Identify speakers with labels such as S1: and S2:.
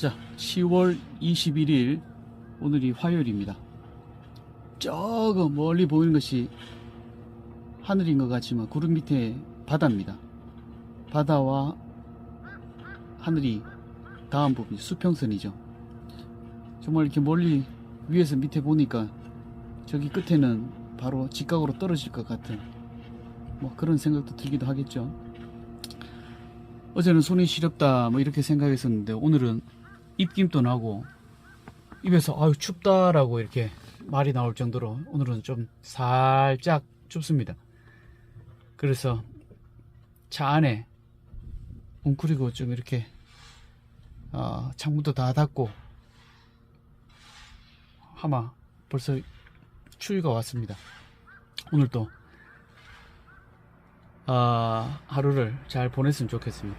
S1: 자, 10월 21일 오늘이 화요일입니다. 저거 멀리 보이는 것이 하늘인 것 같지만 구름 밑에 바다입니다. 바다와 하늘이 닿은 부분이 수평선이죠. 정말 이렇게 멀리 위에서 밑에 보니까 저기 끝에는 바로 직각으로 떨어질 것 같은 뭐 그런 생각도 들기도 하겠죠. 어제는 손이 시렵다 뭐 이렇게 생각했었는데 오늘은 입김도 나고 입에서 아유 춥다라고 이렇게 말이 나올 정도로 오늘은 좀 살짝 춥습니다. 그래서 차 안에 웅크리고 좀 이렇게 어, 창문도 다 닫고 아마 벌써 추위가 왔습니다. 오늘도 아, 하루를 잘 보냈으면 좋겠습니다.